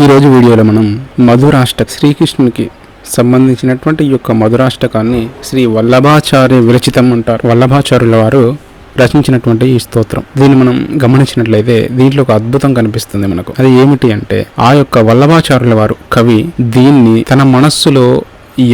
ఈ రోజు వీడియోలో మనం మధురాష్ట శ్రీకృష్ణునికి సంబంధించినటువంటి ఈ యొక్క మధురాష్టకాన్ని శ్రీ వల్లభాచార్య విరచితం అంటారు. వల్లభాచార్యుల వారు రచించినటువంటి ఈ స్తోత్రం. దీన్ని మనం గమనించినట్లయితే దీంట్లో ఒక అద్భుతం కనిపిస్తుంది మనకు. అది ఏమిటి అంటే ఆ యొక్క వల్లభాచార్యుల వారు కవి దీన్ని తన మనస్సులో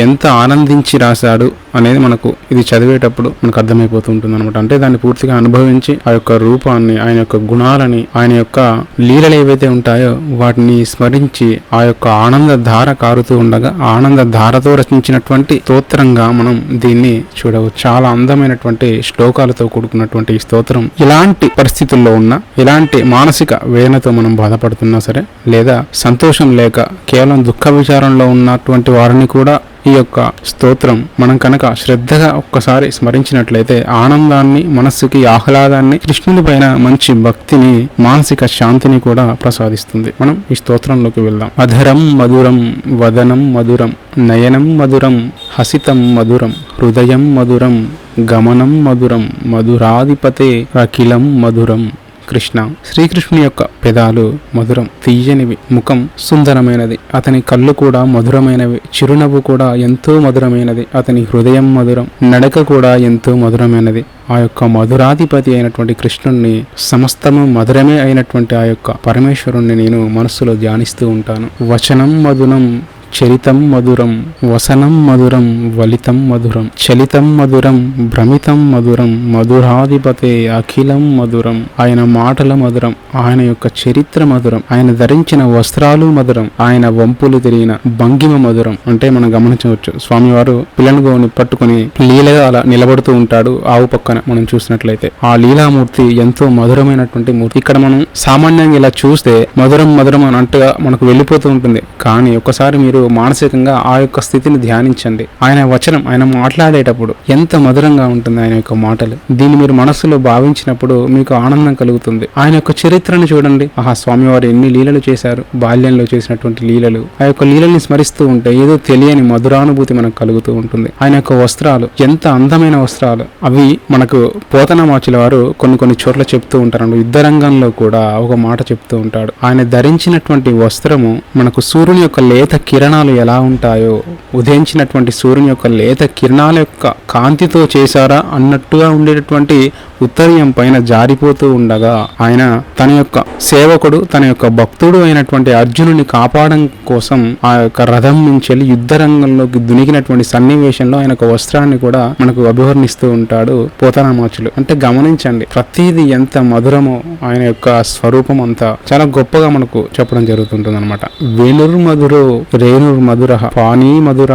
ఎంత ఆనందించి రాశాడు అనేది మనకు ఇది చదివేటప్పుడు మనకు అర్థమైపోతూ ఉంటుంది అనమాట అంటే దాన్ని పూర్తిగా అనుభవించి ఆ యొక్క రూపాన్ని ఆయన యొక్క గుణాలని ఆయన యొక్క లీలలు ఏవైతే ఉంటాయో వాటిని స్మరించి ఆ యొక్క ఆనంద ధార కారుతూ ఉండగా ఆనంద ధారతో రచించినటువంటి స్తోత్రంగా మనం దీన్ని చూడవచ్చు. చాలా అందమైనటువంటి శ్లోకాలతో కూడుకున్నటువంటి ఈ స్తోత్రం ఇలాంటి పరిస్థితుల్లో ఉన్న ఇలాంటి మానసిక వేదనతో మనం బాధపడుతున్నా సరే లేదా సంతోషం లేక కేవలం దుఃఖ విచారంలో ఉన్నటువంటి వారిని కూడా ఈ యొక్క స్తోత్రం మనం కనుక శ్రద్ధగా ఒక్కసారి స్మరించినట్లయితే ఆనందాన్ని మనస్సుకి ఆహ్లాదాన్ని కృష్ణుని పైన మంచి భక్తిని మానసిక శాంతిని కూడా ప్రసాదిస్తుంది. మనం ఈ స్తోత్రంలోకి వెళ్దాం. అధరం మధురం వదనం మధురం నయనం మధురం హసితం మధురం హృదయం మధురం గమనం మధురం మధురాధిపతే అఖిలం మధురం. కృష్ణ. శ్రీకృష్ణుని యొక్క పెదాలు మధురం తీయనివి. ముఖం సుందరమైనది. అతని కళ్ళు కూడా మధురమైనవి. చిరునవ్వు కూడా ఎంతో మధురమైనది. అతని హృదయం మధురం. నడక కూడా ఎంతో మధురమైనది. ఆ యొక్క మధురాధిపతి అయినటువంటి కృష్ణుణ్ణి సమస్తము మధురమే అయినటువంటి ఆ యొక్క పరమేశ్వరుణ్ణి నేను మనస్సులో ధ్యానిస్తూ ఉంటాను. వచనం మధురం. చరితం మధురం వసనం మధురం వలితం మధురం చలితం మధురం భ్రమితం మధురం మధురాధిపతే అఖిలం మధురం. ఆయన మాటల మధురం ఆయన యొక్క చరిత్ర మధురం ఆయన ధరించిన వస్త్రాలు మధురం ఆయన వంపులు తిరిగిన భంగిమ మధురం. అంటే మనం గమనించవచ్చు స్వామివారు పిల్లనుగోని పట్టుకుని లీలగా అలా నిలబడుతూ ఉంటాడు ఆవు పక్కన మనం చూసినట్లయితే. ఆ లీలామూర్తి ఎంతో మధురమైనటువంటి మూర్తి. ఇక్కడ మనం సామాన్యంగా ఇలా చూస్తే మధురం మధురం అన్నట్టుగా మనకు వెళ్ళిపోతూ ఉంటుంది. కానీ ఒకసారి మీరు మానసికంగా ఆ యొక్క స్థితిని ధ్యానించండి. ఆయన వచనం ఆయన మాట్లాడేటప్పుడు ఎంత మధురంగా ఉంటుంది ఆయన యొక్క మాటలు. దీన్ని మీరు మనస్సులో భావించినప్పుడు మీకు ఆనందం కలుగుతుంది. ఆయన యొక్క చరిత్రను చూడండి. ఆహా స్వామివారు ఎన్ని లీలలు చేశారు. బాల్యంలో చేసినటువంటి లీలలు. ఆ యొక్క లీలల్ని స్మరిస్తూ ఉంటే ఏదో తెలియని మధురానుభూతి మనకు కలుగుతూ ఉంటుంది. ఆయన యొక్క వస్త్రాలు ఎంత అందమైన వస్త్రాలు. అవి మనకు పోతనమాచుల వారు కొన్ని కొన్ని చోట్ల చెప్తూ ఉంటారు యుద్ధ రంగంలో కూడా ఒక మాట చెప్తూ ఉంటాడు. ఆయన ధరించినటువంటి వస్త్రము మనకు సూర్యుని యొక్క లేత కిరణాలు ఎలా ఉంటాయో ఉదయించినటువంటి సూర్యుని యొక్క లేత కిరణాల యొక్క కాంతితో చేశారా అన్నట్టుగా ఉండేటటువంటి ఉత్తరీయం పైన జారిపోతూ ఉండగా ఆయన తన యొక్క సేవకుడు తన యొక్క భక్తుడు అయినటువంటి అర్జునుని కాపాడడం కోసం ఆ యొక్క రథం నుంచి వెళ్ళి యుద్ధ రంగంలోకి దునికినటువంటి సన్నివేశంలో ఆయన ఒక వస్త్రాన్ని కూడా మనకు అభివర్ణిస్తూ ఉంటాడు పోతనామాచులు. అంటే గమనించండి ప్రతిదీ ఎంత మధురమో ఆయన యొక్క స్వరూపం అంతా చాలా గొప్పగా మనకు చెప్పడం జరుగుతుంటుంది అనమాట వేణుర్ మధురో రేణుర్ మధుర పానీ మధుర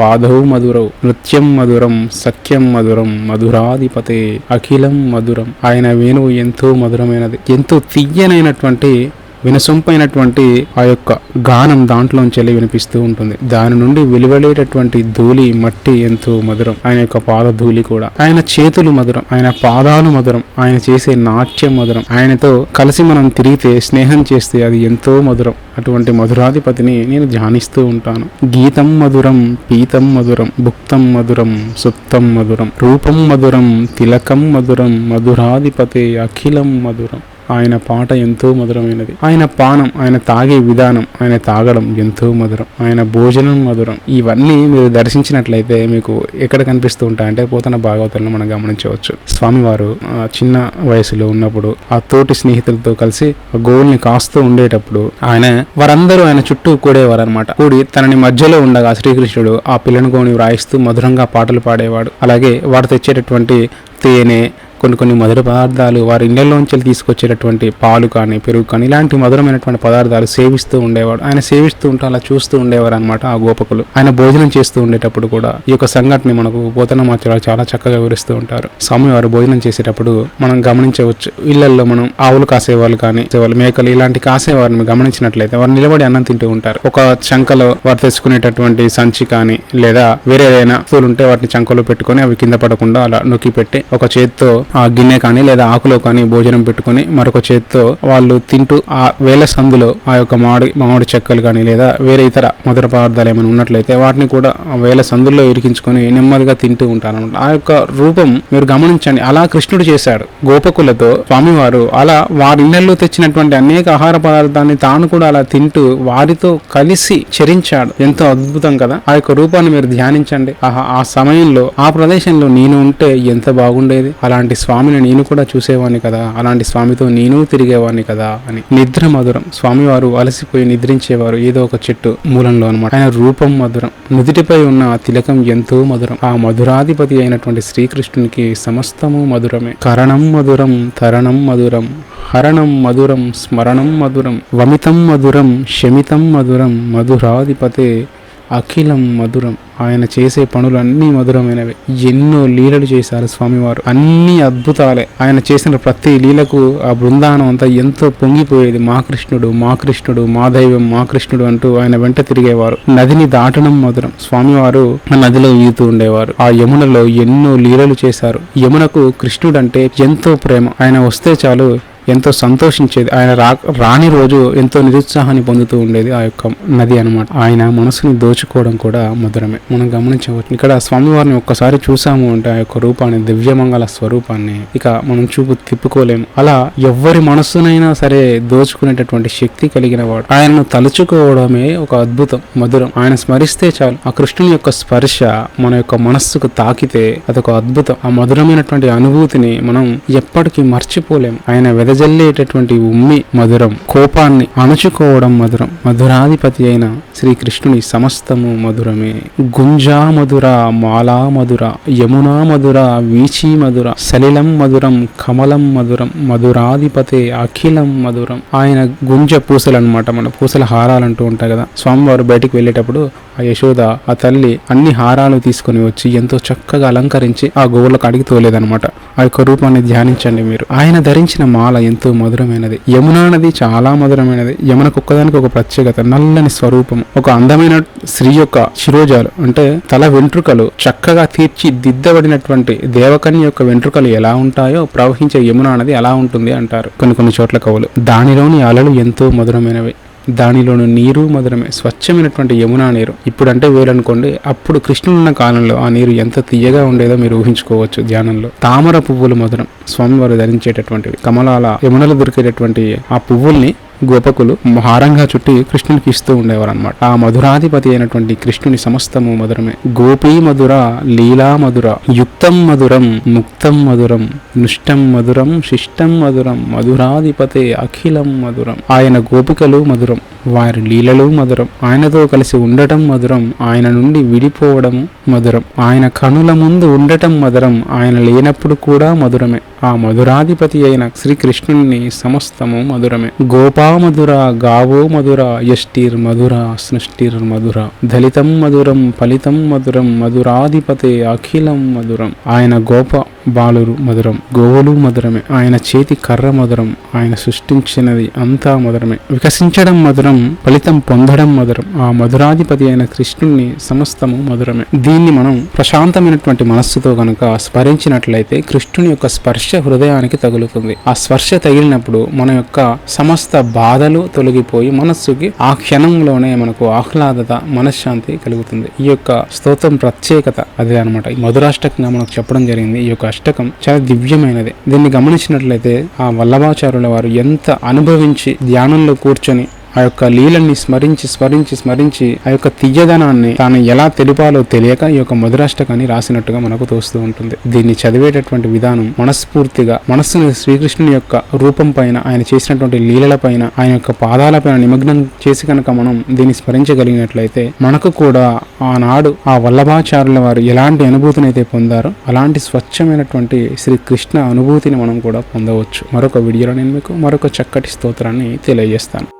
పాదౌ మధురౌ నృత్యం మధురం సఖ్యం మధురం మధురాధిపతే అఖిలం మధురం. ఆయన వేణువు ఎంతో మధురమైనది. ఎంతో తీయనైనటువంటి వినసొంపైనటువంటి ఆ యొక్క గానం దాంట్లోంచి వినిపిస్తూ ఉంటుంది. దాని నుండి వెలువడేటటువంటి ధూళి మట్టి ఎంతో మధురం. ఆయన యొక్క పాద ధూళి కూడా. ఆయన చేతులు మధురం. ఆయన పాదాలు మధురం. ఆయన చేసే నాట్యం మధురం. ఆయనతో కలిసి మనం తిరిగితే స్నేహం చేస్తే అది ఎంతో మధురం. అటువంటి మధురాధిపతిని నేను ధ్యానిస్తూ ఉంటాను. గీతం మధురం పీతం మధురం భుక్తం మధురం సుప్తం మధురం రూపం మధురం తిలకం మధురం మధురాధిపతి అఖిలం మధురం. ఆయన పాట ఎంతో మధురమైనది. ఆయన పానం ఆయన తాగే విధానం ఆయన తాగడం ఎంతో మధురం. ఆయన భోజనం మధురం. ఇవన్నీ మీరు దర్శించినట్లయితే మీకు ఎక్కడ కనిపిస్తూ ఉంటాయంటే పోతన భాగవతంలో మనం గమనించవచ్చు. స్వామివారు ఆ, చిన్న వయసులో ఉన్నప్పుడు ఆ తోటి స్నేహితులతో కలిసి గోవుల్ని కాస్తూ ఉండేటప్పుడు ఆయన వారందరూ ఆయన చుట్టూ కూడేవారు అనమాట కూడి తనని మధ్యలో ఉండగా శ్రీకృష్ణుడు ఆ పిల్లను గోని వ్రాయిస్తూ మధురంగా పాటలు పాడేవాడు. అలాగే వారు తెచ్చేటటువంటి తేనె కొన్ని కొన్ని మధుర పదార్థాలు వారి ఇళ్ళలోంచి తీసుకొచ్చేటటువంటి పాలు కానీ పెరుగు కానీ ఇలాంటి మధురమైనటువంటి పదార్థాలు సేవిస్తూ ఉండేవాడు. ఆయన సేవిస్తూ ఉంటే అలా చూస్తూ ఉండేవారు అనమాట ఆ గోపకులు. ఆయన భోజనం చేస్తూ ఉండేటప్పుడు కూడా ఈ యొక్క సంఘటన మనకు పోతన మాత్రాలు చాలా చక్కగా వివరిస్తూ ఉంటారు. స్వామివారు భోజనం చేసేటప్పుడు మనం గమనించవచ్చు. ఇళ్ళలో మనం ఆవులు కాసేవాళ్ళు కానీ వాళ్ళు మేకలు ఇలాంటి కాసేవారిని గమనించినట్లయితే వారు నిలబడి అన్నం తింటూ ఉంటారు. ఒక చంకలో వారు తెచ్చుకునేటటువంటి సంచి కానీ లేదా వేరే ఏదైనా వస్తువులు ఉంటే వాటిని చంకలో పెట్టుకొని అవి కింద పడకుండా అలా నొక్కి పెట్టి ఒక చేత్తో ఆ గిన్నె కానీ లేదా ఆకులో కానీ భోజనం పెట్టుకొని మరొక చేత్తో వాళ్ళు తింటూ ఆ వేల సందులో ఆ యొక్క మామిడి మామిడి చెక్కలు కానీ లేదా వేరే ఇతర మధుర పదార్థాలు ఏమైనా ఉన్నట్లయితే వాటిని కూడా ఆ వేల సందుల్లో ఇరికించుకొని నెమ్మదిగా తింటూ ఉంటారు ఆ యొక్క రూపం మీరు గమనించండి. అలా కృష్ణుడు చేశాడు. గోపకులతో స్వామివారు అలా వారి ఇళ్ళలో తెచ్చినటువంటి అనేక ఆహార పదార్థాన్ని తాను కూడా అలా తింటూ వారితో కలిసి చరించాడు. ఎంతో అద్భుతం కదా. ఆ యొక్క రూపాన్ని మీరు ధ్యానించండి. ఆహా ఆ సమయంలో ఆ ప్రదేశంలో నేను ఉంటే ఎంత బాగుండేది. అలాంటి స్వామిని నేను కూడా చూసేవాడిని కదా. అలాంటి స్వామితో నేను తిరిగేవాడిని కదా అని. నిద్ర మధురం. స్వామివారు అలసిపోయి నిద్రించేవారు ఏదో ఒక చెట్టు మూలంలో అనమాట ఆయన రూపం మధురం. నుదుటిపై ఉన్న తిలకం ఎంతో మధురం. ఆ మధురాధిపతి అయినటువంటి శ్రీకృష్ణునికి సమస్తము మధురమే. కరణం మధురం తరణం మధురం హరణం మధురం స్మరణం మధురం వమితం మధురం శమితం మధురం మధురాధిపతే అఖిలం మధురం. ఆయన చేసే పనులన్నీ మధురమైనవి. ఎన్నో లీలలు చేశారు స్వామివారు. అన్ని అద్భుతాలే. ఆయన చేసిన ప్రతి లీలకు ఆ బృందానం అంతా ఎంతో పొంగిపోయేది. మా కృష్ణుడు మా కృష్ణుడు మా దైవం మా కృష్ణుడు అంటూ ఆయన వెంట తిరిగేవారు. నదిని దాటడం మధురం. స్వామివారు ఆ నదిలో ఈదుతూ ఉండేవారు. ఆ యమునలో ఎన్నో లీలలు చేశారు. యమునకు కృష్ణుడు అంటే ఎంతో ప్రేమ. ఆయన వస్తే చాలు ఎంతో సంతోషించేది. ఆయన రా రాని రోజు ఎంతో నిరుత్సాహాన్ని పొందుతూ ఉండేది ఆ యొక్క నది అనమాట ఆయన మనసుని దోచుకోవడం కూడా మధురమే. మనం గమనించవచ్చు. ఇక్కడ స్వామివారిని ఒక్కసారి చూసాము అంటే ఆ యొక్క రూపాన్ని దివ్యమంగళ స్వరూపాన్ని ఇక మనం చూపు తిప్పుకోలేము. అలా ఎవ్వరి మనస్సునైనా సరే దోచుకునేటటువంటి శక్తి కలిగిన వాడు. ఆయనను తలుచుకోవడమే ఒక అద్భుతం మధురం. ఆయన స్మరిస్తే చాలు. ఆ కృష్ణుని యొక్క స్పర్శ మన యొక్క మనస్సుకు తాకితే అదొక అద్భుతం. ఆ మధురమైనటువంటి అనుభూతిని మనం ఎప్పటికీ మర్చిపోలేము. ఆయన వెదజల్లేటటువంటి ఉమ్మి మధురం కోపాన్ని అణుచుకోవడం మధురం. మధురాధిపతి అయిన శ్రీకృష్ణుని సమస్తము మధురమే. గుంజా మధుర మాలా మధుర యమునా మధుర వీచి మధుర సలిలం మధురం కమలం మధురం మధురాధిపతే అఖిలం మధురం. ఆయన గుంజ పూసలు అనమాట మన పూసల హారాలు అంటూ ఉంటాయి కదా. స్వామివారు బయటికి వెళ్ళేటప్పుడు ఆ యశోద ఆ తల్లి అన్ని హారాలు తీసుకొని వచ్చి ఎంతో చక్కగా అలంకరించి ఆ గోవులకు అడిగి తోలేదనమాట ఆ యొక్క రూపాన్ని ధ్యానించండి మీరు. ఆయన ధరించిన మాల ఎంతో మధురమైనది. యమునా నది చాలా మధురమైనది. యమునకు ఒక్కదానికి ఒక ప్రత్యేకత నల్లని స్వరూపం ఒక అందమైన స్త్రీ యొక్క శిరోజాలు అంటే తల వెంట్రుకలు చక్కగా తీర్చి దిద్దబడినటువంటి దేవకన్య యొక్క వెంట్రుకలు ఎలా ఉంటాయో ప్రవహించే యమునా నది అలా ఉంటుంది అంటారు కొన్ని కొన్ని చోట్ల కవులు. దానిలోని అలలు ఎంతో మధురమైనవి. దానిలోని నీరు మధురమే స్వచ్ఛమైనటువంటి యమునా నీరు. ఇప్పుడు అంటే వేరనుకోండి అప్పుడు కృష్ణుడున్న కాలంలో ఆ నీరు ఎంత తీయగా ఉండేదో మీరు ఊహించుకోవచ్చు ధ్యానంలో. తామర పువ్వులు మధురం. స్వామివారు ధరించేటటువంటివి. కమలాల యమునలు దొరికేటటువంటి ఆ పువ్వుల్ని గోపకులు హారంగా చుట్టి కృష్ణునికి ఇస్తూ ఉండేవారు అనమాట ఆ మధురాధిపతి అయినటువంటి కృష్ణుని సమస్తము మధురమే. గోపీ మధుర లీలా మధుర యుక్తం మధురం ముక్తం మధురం నుష్టం మధురం శిష్టం మధురం మధురాధిపతే అఖిలం మధురం. ఆయన గోపికలు మధురం. వారి లీలలు మధురం. ఆయనతో కలిసి ఉండటం మధురం. ఆయన నుండి విడిపోవడం మధురం. ఆయన కనుల ముందు ఉండటం మధురం. ఆయన లేనప్పుడు కూడా మధురమే. ఆ మధురాధిపతి అయిన శ్రీకృష్ణుణ్ణి సమస్తము మధురమే. గోపా మధుర గావో మధుర యష్టిర్ మధుర సృష్టిర్ మధుర. దళితం మధురం ఫలితం మధురం. మధురాధిపతే అఖిలం మధురం. ఆయన గోప బాలురు మధురం గోవులు మధురమే. ఆయన చేతి కర్ర మధురం ఆయన సృష్టించినది అంతా మధురమే. వికసించడం మధురం ఫలితం పొందడం మధురం. ఆ మధురాధిపతి అయిన కృష్ణుణ్ణి సమస్తము మధురమే. దీన్ని మనం ప్రశాంతమైనటువంటి మనస్సుతో కనుక స్మరించినట్లయితే కృష్ణుని యొక్క స్పర్శ హృదయానికి తగులుతుంది. ఆ స్పర్శ తగిలినప్పుడు మన యొక్క సమస్త బాధలు తొలగిపోయి మనస్సుకి ఆ క్షణంలోనే మనకు ఆహ్లాదత మనశ్శాంతి కలుగుతుంది. ఈ యొక్క స్తోత్రం ప్రత్యేకత అదే అనమాట మధురాష్టకంగా మనకు చెప్పడం జరిగింది. ఈ యొక్క అష్టకం చాలా దివ్యమైనది. దీన్ని గమనించినట్లయితే ఆ వల్లభాచార్యుల వారు ఎంత అనుభవించి ధ్యానంలో కూర్చొని ఆ యొక్క లీలని స్మరించి స్మరించి స్మరించి ఆ యొక్క తీయదనాన్ని తాను ఎలా తెలిపాలో తెలియక ఈ యొక్క మధురాష్టకాన్ని రాసినట్టుగా మనకు తోస్తూ ఉంటుంది. దీన్ని చదివేటటువంటి విధానం మనస్ఫూర్తిగా మనస్సును శ్రీకృష్ణుని యొక్క రూపం పైన ఆయన చేసినటువంటి లీలల పైన ఆయన యొక్క పాదాలపైన నిమగ్నం చేసి కనుక మనం దీన్ని స్మరించగలిగినట్లయితే మనకు కూడా ఆనాడు ఆ వల్లభాచార్యుల వారు ఎలాంటి అనుభూతిని అయితే పొందారో అలాంటి స్వచ్ఛమైనటువంటి శ్రీకృష్ణ అనుభూతిని మనం కూడా పొందవచ్చు. మరొక వీడియోలో నేను మీకు మరొక చక్కటి స్తోత్రాన్ని తెలియజేస్తాను.